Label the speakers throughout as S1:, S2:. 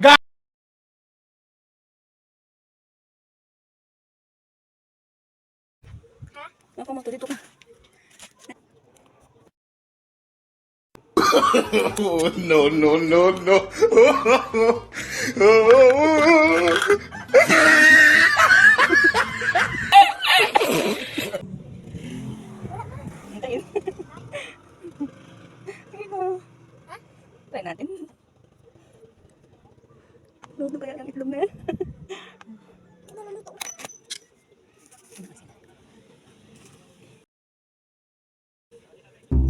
S1: God Ako mo, dito
S2: oh, no, no, no, no.
S1: Try natin.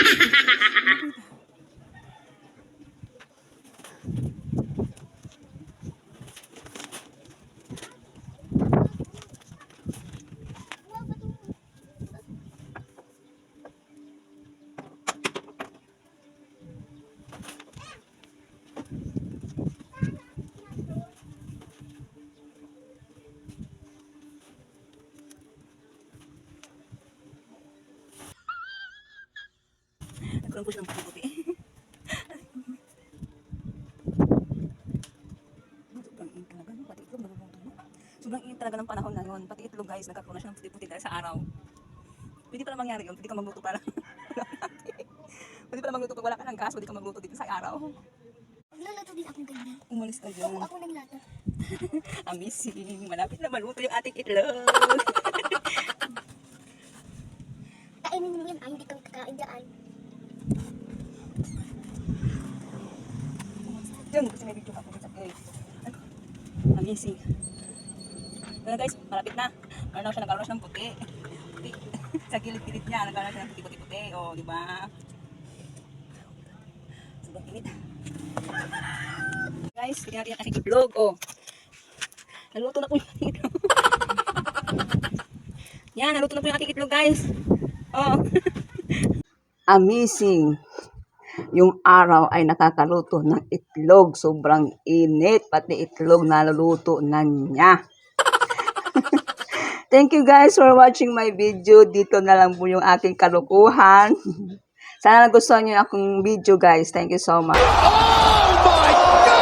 S1: Ha
S3: ha
S1: ha! Po siya ng puti-puti. Sobrang init talaga. no? Pati itlog naluluto mo. Sobrang init talaga ng panahon na yun. Pati itlog guys, nagkakaroon na siya ng puti-puti dahil sa araw. Pwede pala mangyari yun. Pwede ka magluto para. Pwede pala magluto pag wala ka ng gas. Pwede ka magluto dito sa araw.
S3: Magluluto din ako ganyan.
S1: Umalis ka dyan.
S3: ako ng lata.
S1: Amazing. Malapit na maluto yung ating itlog.
S3: Kainin mo yan. Ay, hindi kang kakain dyan.
S1: Diyan, kasi may video ka po sa guys. Ano? Amazing. Pero guys, malapit na. Meron na siya nagkaroon ng puti. Puti. sa gilid-gilid niya, nagkaroon siya ng puti-puti-puti. O, di ba? Sobrang init. Guys, tignan natin aking itlog. O. Naluto na po yung aking itlog. Yan, naluto na po yung aking itlog, guys. Oh. Amazing yung araw ay nakakaluto ng itlog. Sobrang init. Pati itlog naluluto na niya. Thank you guys for watching my video. Dito na lang po yung aking kalukuhan. Sana nagustuhan yung akong video guys. Thank you so much.
S2: Oh my God!